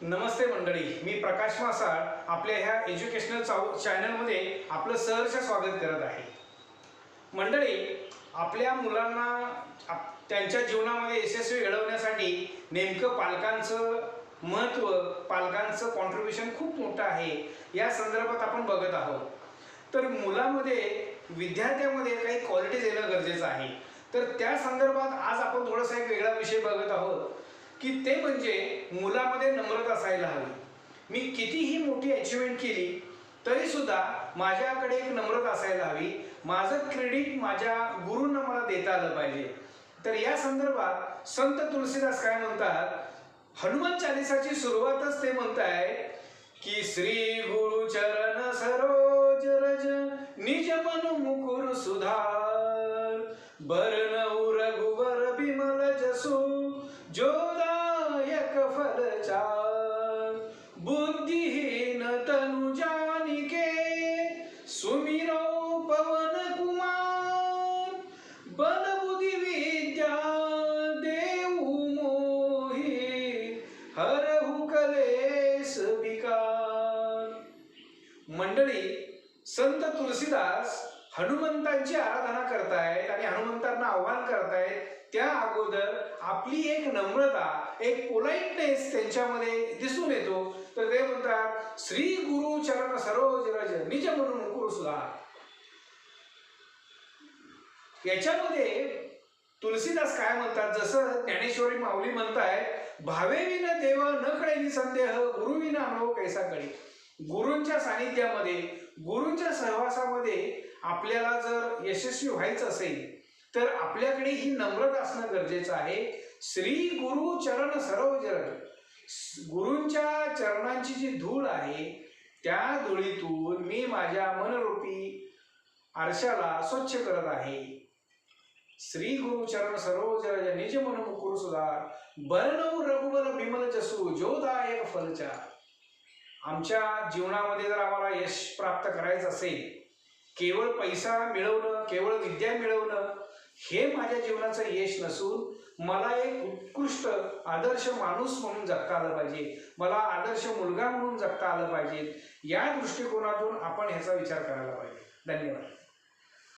नमस्ते मंडळी मी प्रकाश मासाळ आपल्या ह्या एज्युकेशनल चाव चॅनलमध्ये आपलं सहर्ष स्वागत करत आहे. मंडळी आपल्या मुलांना आप- त्यांच्या जीवनामध्ये यशस्वी घडवण्यासाठी नेमकं पालकांचं महत्त्व पालकांचं कॉन्ट्रीब्युशन खूप मोठं आहे या संदर्भात आपण बघत आहोत. तर मुलामध्ये विद्यार्थ्यामध्ये काही क्वालिटीज येणं गरजेचं आहे. तर त्या संदर्भात आज आपण थोडासा एक वेगळा विषय बघत आहोत. की ते म्हणजे मुलामध्ये नम्रता असायला हवी. मी कितीही मोठी अचिव्हमेंट केली तरी सुद्धा माझ्याकडे एक नम्रता असायला हवी. माझं क्रेडिट माझ्या गुरूंना मला देता आलं पाहिजे. तर या संदर्भात संत तुलसीदास काय म्हणतात? हनुमान चालिसाची सुरुवातच ते म्हणताय की श्री गुरु चरण सरोज रज निज मन मुकुर सुधार. बरनऊ रघुवर बिमल जसू जोदायक फलचार बुद्धिहीन तनु जानिके सुमिरो पवन कुमार बल बुद्धि विद्या देऊ मोही हरहु कलेस विकार. मंडळी संत तुलसीदास हनुमंतांची आराधना करतायत आणि हनुमंतांना आव्हान करतायत त्या अगोदर आपली एक नम्रता एक पोलाइटनेस त्यांच्यामध्ये दिसून येतो. तर ते म्हणतात श्री गुरु चरण सरोज रज निज म्हणून मुकुर याच्यामध्ये तुलसीदास काय म्हणतात? जसं ज्ञानेश्वरी माऊली म्हणताय भावे विन देव न कळेली संदेह गुरुविना अनुभव कैसा कळी? गुरूंच्या सानिध्यामध्ये गुरूंच्या सहवासामध्ये आपल्याला जर यशस्वी व्हायचं असेल तर आपल्याकडे ही नम्रता असणं गरजेचं आहे. श्री गुरु चरण सरोजर गुरूंच्या चरणांची जी धूळ आहे त्या धुळीतून मी माझ्या मनरूपी आरशाला स्वच्छ करत आहे. श्री गुरु चरण सरोजर निज मन मुकुर सुधार. बरनऊ रघुबर बिमल जसू जोदायक फलचार. आमच्या जीवनामध्ये जर आम्हाला यश प्राप्त करायचं असेल केवळ पैसा मिळवणं केवळ विद्या मिळवणं हे माझ्या जीवनाचं यश नसून मला एक उत्कृष्ट आदर्श माणूस म्हणून जगता आलं पाहिजे मला आदर्श मुलगा म्हणून जगता आलं पाहिजे या दृष्टिकोनातून आपण ह्याचा विचार करायला पाहिजे. धन्यवाद.